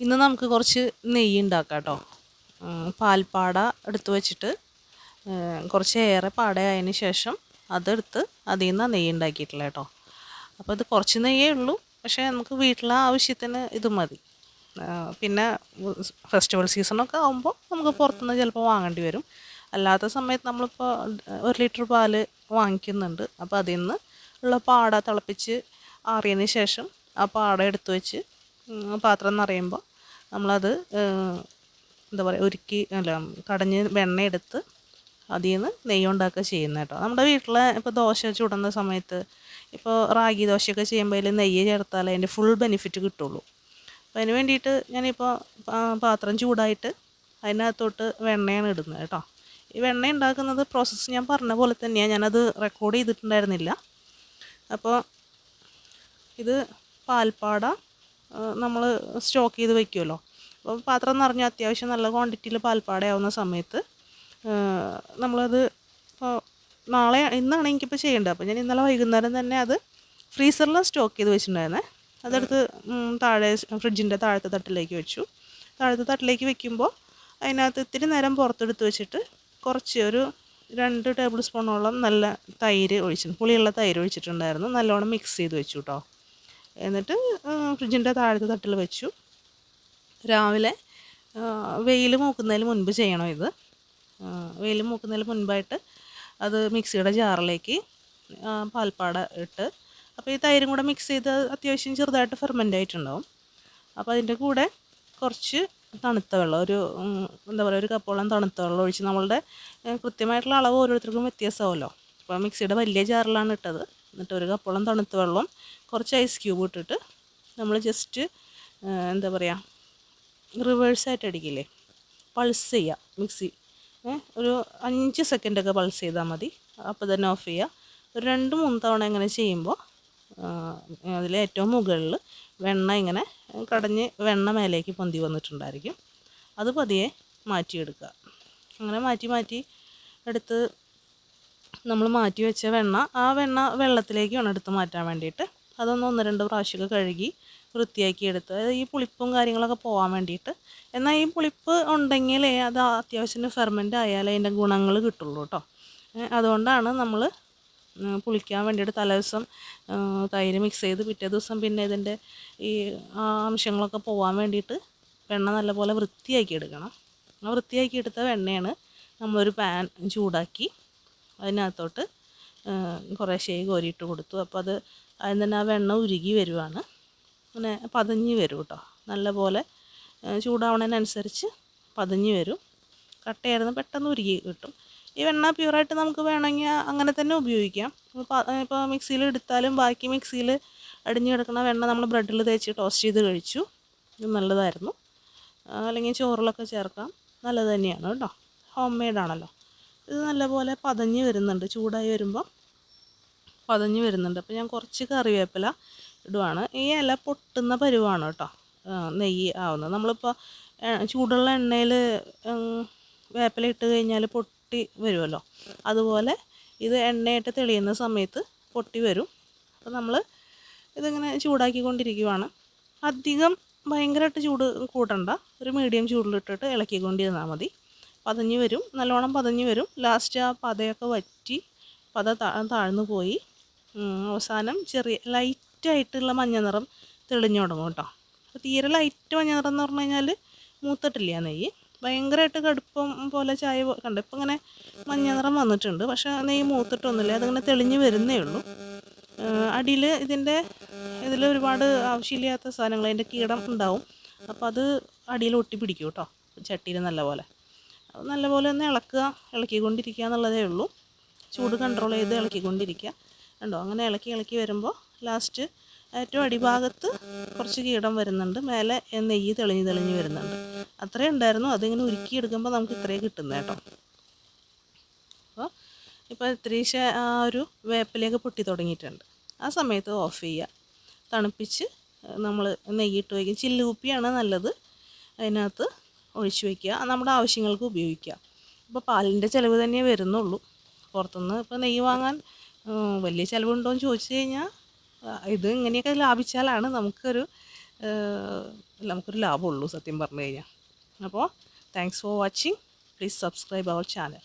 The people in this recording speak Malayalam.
ഇന്ന് നമുക്ക് കുറച്ച് നെയ്യ് ഉണ്ടാക്കാം കേട്ടോ. പാൽപ്പാട എടുത്ത് വെച്ചിട്ട് കുറച്ച് ഏറെ പാടയായതിന് ശേഷം അതെടുത്ത് അതിൽ നിന്നാണ് നെയ്യ് ഉണ്ടാക്കിയിട്ടില്ല കേട്ടോ. അപ്പോൾ ഇത് കുറച്ച് നെയ്യേ ഉള്ളൂ പക്ഷേ നമുക്ക് വീട്ടിലെ ആവശ്യത്തിന് ഇത് മതി. പിന്നെ ഫെസ്റ്റിവൽ സീസണൊക്കെ ആകുമ്പോൾ നമുക്ക് പുറത്തുനിന്ന് ചിലപ്പോൾ വാങ്ങേണ്ടി വരും. അല്ലാത്ത സമയത്ത് നമ്മളിപ്പോൾ ഒരു ലിറ്റർ പാൽ വാങ്ങിക്കുന്നുണ്ട് അപ്പോൾ അതിൽ നിന്ന് ഉള്ള പാട തിളപ്പിച്ച് ആറിയതിന് ശേഷം ആ പാട എടുത്തു വെച്ച് ഉം, എന്ന് പറയുമ്പോൾ നമ്മളത് എന്താ പറയുക ഉരുക്കി അല്ല കടഞ്ഞ് വെണ്ണ എടുത്ത് അതിൽ നിന്ന് നെയ്യ് ഉണ്ടാക്കുക ചെയ്യുന്നത് കേട്ടോ നമ്മുടെ വീട്ടിൽ ഇപ്പോൾ ദോശ ചുടുന്ന സമയത്ത് ഇപ്പോൾ റാഗി ദോശയൊക്കെ ചെയ്യുമ്പോൾ അതിൽ നെയ്യ് ചേർത്താൽ അതിന്റെ ഫുൾ ബെനിഫിറ്റ് കിട്ടുള്ളൂ. അപ്പോൾ അതിന് വേണ്ടിയിട്ട് ഞാനിപ്പോൾ പാത്രം ചൂടായിട്ട് അതിനകത്തോട്ട് വെണ്ണയാണ് ഇടുന്നത് കേട്ടോ ഈ വെണ്ണ ഉണ്ടാക്കുന്നത് പ്രോസസ്സ് ഞാൻ പറഞ്ഞ പോലെ തന്നെയാണ് ഞാനത് റെക്കോർഡ് ചെയ്തിട്ടുണ്ടായിരുന്നില്ല. അപ്പോൾ ഇത് പാൽപ്പാട നമ്മൾ സ്റ്റോക്ക് ചെയ്ത് വെക്കുമല്ലോ അപ്പോൾ പാത്രം നിറഞ്ഞ അത്യാവശ്യം നല്ല ക്വാണ്ടിറ്റിയിൽ പാൽപ്പാട ആവുന്ന സമയത്ത് നമ്മളത് ഇപ്പോൾ നാളെ ഇന്നാണ് എനിക്കിപ്പോൾ ചെയ്യേണ്ടത്. അപ്പോൾ ഞാൻ ഇന്നലെ വൈകുന്നേരം തന്നെ അത് ഫ്രീസറിൽ സ്റ്റോക്ക് ചെയ്ത് വെച്ചിട്ടുണ്ടായിരുന്നേ. അതെടുത്ത് താഴെ ഫ്രിഡ്ജിന്റെ താഴത്തെ തട്ടിലേക്ക് വെച്ചു. താഴത്തെ തട്ടിലേക്ക് വെക്കുമ്പോൾ അതിനകത്ത് ഇത്തിരി നേരം പുറത്തെടുത്ത് വെച്ചിട്ട് കുറച്ച് ഒരു രണ്ട് ടേബിൾ സ്പൂണോളം നല്ല തൈര് ഒഴിച്ചിട്ടുണ്ട് പുളിയുള്ള തൈര് ഒഴിച്ചിട്ടുണ്ടായിരുന്നു. നല്ലോണം മിക്സ് ചെയ്ത് വെച്ചു കേട്ടോ എന്നിട്ട് ഫ്രിഡ്ജിന്റെ താഴത്തെ തട്ടിൽ വെച്ചു. രാവിലെ വെയിൽ മൂക്കുന്നതിന് മുൻപ് ചെയ്യണം ഇത്. വെയിൽ മൂക്കുന്നതിന് മുൻപായിട്ട് അത് മിക്സിയുടെ ജാറിലേക്ക് പാൽപ്പാട ഇട്ട് അപ്പോൾ ഈ തൈരും കൂടെ മിക്സ് ചെയ്ത് അത്യാവശ്യം ചെറുതായിട്ട് ഫെർമെന്റ് ആയിട്ടുണ്ടാവും. അപ്പോൾ അതിന്റെ കൂടെ കുറച്ച് തണുത്ത വെള്ളം ഒരു എന്താ പറയുക ഒരു കപ്പോളം തണുത്ത വെള്ളം ഒഴിച്ച് നമ്മളുടെ കൃത്യമായിട്ടുള്ള അളവ് ഓരോരുത്തർക്കും വ്യത്യാസമാവുമല്ലോ അപ്പോൾ മിക്സിയുടെ വലിയ ജാറിലാണ് ഇട്ടത്. എന്നിട്ട് ഒരു കപ്പോളം തണുത്ത വെള്ളം കുറച്ച് ഐസ് ക്യൂബ് ഇട്ടിട്ട് നമ്മൾ ജസ്റ്റ് എന്താ പറയുക റിവേഴ്സായിട്ട് അടിക്കില്ലേ? പൾസ് ചെയ്യുക മിക്സി ഒരു അഞ്ച് സെക്കൻഡൊക്കെ പൾസ് ചെയ്താൽ മതി. അപ്പോൾ തന്നെ ഓഫ് ചെയ്യുക ഒരു രണ്ട് മൂന്ന് തവണ ഇങ്ങനെ ചെയ്യുമ്പോൾ അതിൽ ഏറ്റവും മുകളിൽ വെണ്ണ ഇങ്ങനെ കടഞ്ഞ് വെണ്ണ മേലേക്ക് പൊന്തി വന്നിട്ടുണ്ടായിരിക്കും. അത് പതിയെ മാറ്റിയെടുക്കുക. അങ്ങനെ മാറ്റി മാറ്റി എടുത്ത് നമ്മൾ മാറ്റി വെച്ച വെണ്ണ ആ വെണ്ണ വെള്ളത്തിലേക്ക് വേണം എടുത്ത് മാറ്റാൻ വേണ്ടിയിട്ട്. അതൊന്ന് ഒന്ന് രണ്ട് പ്രാവശ്യമൊക്കെ കഴുകി വൃത്തിയാക്കി എടുത്ത് ഈ പുളിപ്പും കാര്യങ്ങളൊക്കെ പോകാൻ വേണ്ടിയിട്ട്. എന്നാൽ ഈ പുളിപ്പ് ഉണ്ടെങ്കിലേ അത് അത്യാവശ്യത്തിന് ഫെർമെന്റ് ആയാലേ അതിന്റെ ഗുണങ്ങൾ കിട്ടുള്ളൂ കേട്ടോ. അതുകൊണ്ടാണ് നമ്മൾ പുളിക്കാൻ വേണ്ടിയിട്ട് തലേദിവസം തൈര് മിക്സ് ചെയ്ത് പിറ്റേ ദിവസം പിന്നെ ഇതിന്റെ ഈ അംശങ്ങളൊക്കെ പോകാൻ വേണ്ടിയിട്ട് വെണ്ണ നല്ലപോലെ വൃത്തിയാക്കി എടുക്കണം. ആ വൃത്തിയാക്കി എടുത്ത വെണ്ണയാണ് നമ്മളൊരു പാൻ ചൂടാക്കി അതിനകത്തോട്ട് കുറേശ്ശേ കോരിയിട്ട് കൊടുത്തു. അപ്പോൾ അത് അതിൽ തന്നെ ആ വെണ്ണ ഉരുകി വരുവാണ്. അങ്ങനെ പതഞ്ഞ് വരും കേട്ടോ നല്ലപോലെ ചൂടാവണതിനനുസരിച്ച് പതഞ്ഞ് വരും. കട്ടയായിരുന്നു പെട്ടെന്ന് ഉരുകി കിട്ടും. ഈ വെണ്ണ പ്യൂറായിട്ട് നമുക്ക് വേണമെങ്കിൽ അങ്ങനെ തന്നെ ഉപയോഗിക്കാം. ഇപ്പോൾ മിക്സിയിൽ എടുത്താലും ബാക്കി മിക്സിയിൽ അടിഞ്ഞ് കിടക്കുന്ന വെണ്ണ നമ്മൾ ബ്രെഡിൽ തേച്ച് ടോസ്റ്റ് ചെയ്ത് കഴിച്ചു. ഇത് നല്ലതായിരുന്നു. അല്ലെങ്കിൽ ചോറിലൊക്കെ ചേർക്കാം. നല്ലത് തന്നെയാണ് കേട്ടോ ഹോം മെയ്ഡാണല്ലോ. ഇത് നല്ലപോലെ പതഞ്ഞ് വരുന്നുണ്ട്. ചൂടായി വരുമ്പം പതഞ്ഞ് വരുന്നുണ്ട്. അപ്പോൾ ഞാൻ കുറച്ച് കറിവേപ്പില ഇടുവാണ്. ഈ ഇല പൊട്ടുന്ന പരുവാണ് കേട്ടോ. നെയ്യ് ആവുന്നത്. നമ്മളിപ്പോൾ ചൂടുള്ള എണ്ണയിൽ വേപ്പില ഇട്ട് കഴിഞ്ഞാൽ പൊട്ടി വരുമല്ലോ അതുപോലെ ഇത് എണ്ണയിട്ട് തെളിയുന്ന സമയത്ത് പൊട്ടി വരും. അപ്പോൾ നമ്മൾ ഇതിങ്ങനെ ചൂടാക്കിക്കൊണ്ടിരിക്കുവാണ്. അധികം ഭയങ്കരമായിട്ട് ചൂട് കൂട്ടണ്ട. ഒരു മീഡിയം ചൂടിലിട്ടിട്ട് ഇളക്കിക്കൊണ്ടിരുന്നാൽ മതി. പതഞ്ഞ് വരും. നല്ലോണം പതഞ്ഞ് വരും. ലാസ്റ്റ് ആ പതയൊക്കെ വറ്റി പത താഴ്ന്നു പോയി. അവസാനം ചെറിയ ലൈറ്റായിട്ടുള്ള മഞ്ഞ നിറം തെളിഞ്ഞു തുടങ്ങും കേട്ടോ. അപ്പോൾ തീരെ ലൈറ്റ് മഞ്ഞ നിറം എന്ന് പറഞ്ഞു കഴിഞ്ഞാൽ മൂത്തിട്ടില്ല നെയ്യ്. ഭയങ്കരമായിട്ട് കടുപ്പം പോലെ ചായ കണ്ട്? ഇപ്പം ഇങ്ങനെ മഞ്ഞ നിറം വന്നിട്ടുണ്ട്. പക്ഷേ നെയ്യ് മൂത്തിട്ടൊന്നുമില്ല. അതിങ്ങനെ തെളിഞ്ഞ് വരുന്നേ ഉള്ളൂ. അടിയിൽ ഇതിന്റെ ഇതിൽ ഒരുപാട് ആവശ്യമില്ലാത്ത സാധനങ്ങൾ അതിന്റെ കീടം ഉണ്ടാവും. അപ്പോൾ അത് അടിയിൽ ഒട്ടി പിടിക്കും കേട്ടോ. ചട്ടിയിൽ നല്ലപോലെ. അത് നല്ലപോലെ ഒന്ന് ഇളക്കുക ഇളക്കിക്കൊണ്ടിരിക്കുക എന്നുള്ളതേ ഉള്ളൂ. ചൂട് കൺട്രോൾ ചെയ്ത് ഇളക്കിക്കൊണ്ടിരിക്കുക. കണ്ടോ? അങ്ങനെ ഇളക്കി ഇളക്കി വരുമ്പോൾ ലാസ്റ്റ് ഏറ്റവും അടിഭാഗത്ത് കുറച്ച് കീടം വരുന്നുണ്ട്. മേലെ നെയ്യ് തെളിഞ്ഞ് തെളിഞ്ഞ് വരുന്നുണ്ട്. അത്രേ ഉണ്ടായിരുന്നു. അതിങ്ങനെ ഉരുക്കിയെടുക്കുമ്പോൾ നമുക്ക് ഇത്രയേ കിട്ടുന്നത് കേട്ടോ. അപ്പോൾ ഇപ്പോൾ ഇത്തിരീശ ആ ഒരു വേപ്പിലേക്ക് പൊട്ടി തുടങ്ങിയിട്ടുണ്ട്. ആ സമയത്ത് ഓഫ് ചെയ്യുക. തണുപ്പിച്ച് നമ്മൾ നെയ്യിട്ട് വയ്ക്കും ചില്ലുകുപ്പിയാണ് നല്ലത്. അതിനകത്ത് ഒഴിച്ച് വയ്ക്കുക നമ്മുടെ ആവശ്യങ്ങൾക്ക് ഉപയോഗിക്കുക. ഇപ്പോൾ പാലിന്റെ ചിലവ് തന്നെ വരുന്നുള്ളൂ. പുറത്തുനിന്ന് ഇപ്പോൾ നെയ്യ് വാങ്ങാൻ വലിയ ചിലവുണ്ടോ എന്ന് ചോദിച്ചു കഴിഞ്ഞാൽ ഇത് ഇങ്ങനെയൊക്കെ ലാഭിച്ചാലാണ് നമുക്കൊരു നമുക്കൊരു ലാഭമുള്ളൂ സത്യം പറഞ്ഞു കഴിഞ്ഞാൽ അപ്പോൾ thanks for watching please subscribe our channel